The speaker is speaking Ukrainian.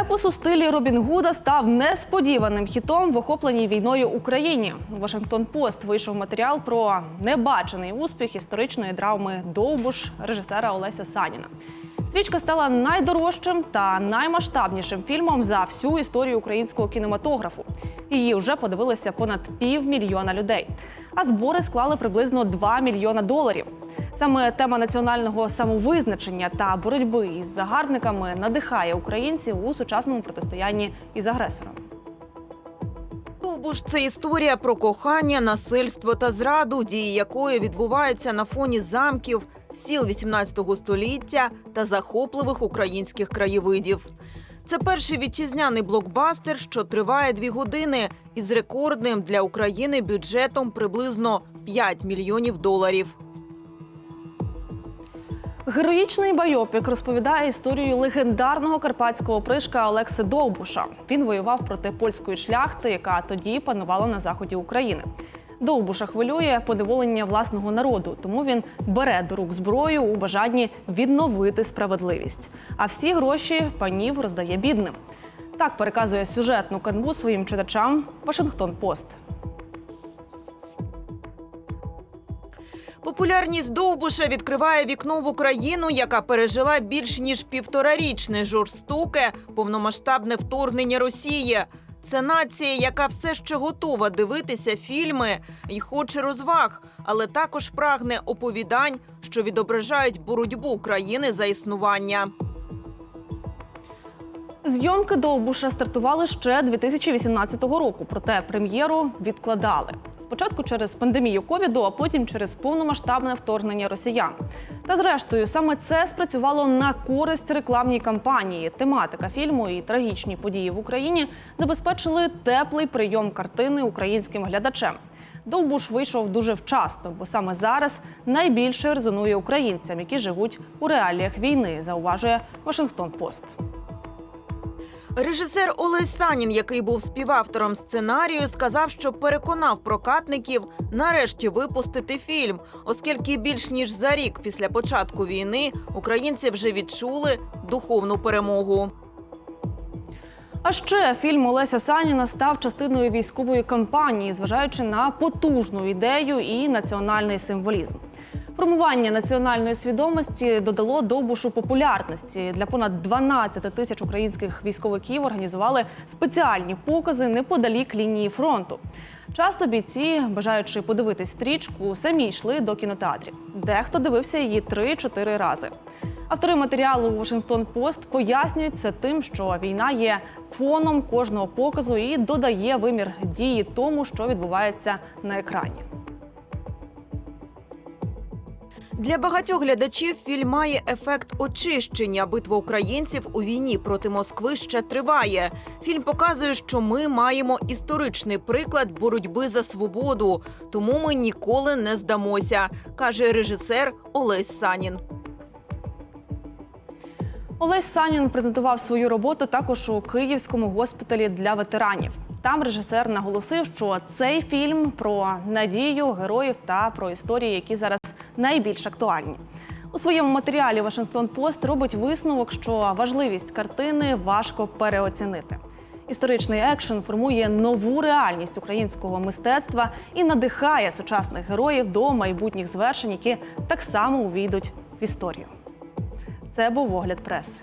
Епос у стилі Робін Гуда став несподіваним хітом в охопленій війною Україні. Вашингтон Пост вийшов матеріал про небачений успіх історичної драми Довбуш режисера Олеся Саніна. Стрічка стала найдорожчим та наймасштабнішим фільмом за всю історію українського кінематографу. Її вже подивилися понад півмільйона людей. А збори склали приблизно 2 мільйона доларів. Саме тема національного самовизначення та боротьби із загарбниками надихає українців у сучасному протистоянні із агресором. Довбуш це історія про кохання, насильство та зраду, дії якої відбуваються на фоні замків, сіл 18 століття та захопливих українських краєвидів. Це перший вітчизняний блокбастер, що триває дві години, із рекордним для України бюджетом приблизно 5 мільйонів доларів. Героїчний байопік розповідає історію легендарного карпатського пришка Олекси Довбуша. Він воював проти польської шляхти, яка тоді панувала на заході України. Довбуша хвилює поневолення власного народу, тому він бере до рук зброю у бажанні відновити справедливість. А всі гроші панів роздає бідним. Так переказує сюжетну канву своїм читачам Вашингтон Пост. Популярність Довбуша відкриває вікно в Україну, яка пережила більш ніж півторарічне жорстоке повномасштабне вторгнення Росії. Це нація, яка все ще готова дивитися фільми і хоче розваг, але також прагне оповідань, що відображають боротьбу країни за існування. Зйомки Довбуша стартували ще 2018 року, проте прем'єру відкладали. Спочатку через пандемію ковіду, а потім через повномасштабне вторгнення росіян. Та зрештою, саме це спрацювало на користь рекламній кампанії. Тематика фільму і трагічні події в Україні забезпечили теплий прийом картини українським глядачем. Довбуш вийшов дуже вчасно, бо саме зараз найбільше резонує українцям, які живуть у реаліях війни, зауважує Вашингтон Пост. Режисер Олесь Санін, який був співавтором сценарію, сказав, що переконав прокатників нарешті випустити фільм, оскільки більш ніж за рік після початку війни українці вже відчули духовну перемогу. А ще фільм Олеся Саніна став частиною військової кампанії, зважаючи на потужну ідею і національний символізм. Формування національної свідомості додало довбушу популярності. Для понад 12 тисяч українських військовиків організували спеціальні покази неподалік лінії фронту. Часто бійці, бажаючи подивитись стрічку, самі йшли до кінотеатрів. Дехто дивився її 3-4 рази. Автори матеріалу Вашингтон Пост пояснюють це тим, що війна є фоном кожного показу і додає вимір дії тому, що відбувається на екрані. Для багатьох глядачів фільм має ефект очищення. Битва українців у війні проти Москви ще триває. Фільм показує, що ми маємо історичний приклад боротьби за свободу, тому ми ніколи не здамося, каже режисер Олесь Санін. Олесь Санін презентував свою роботу також у Київському госпіталі для ветеранів. Там режисер наголосив, що цей фільм про надію, героїв та про історії, які зараз найбільш актуальні. У своєму матеріалі Вашингтон Пост робить висновок, що важливість картини важко переоцінити. Історичний екшен формує нову реальність українського мистецтва і надихає сучасних героїв до майбутніх звершень, які так само увійдуть в історію. Це був огляд преси.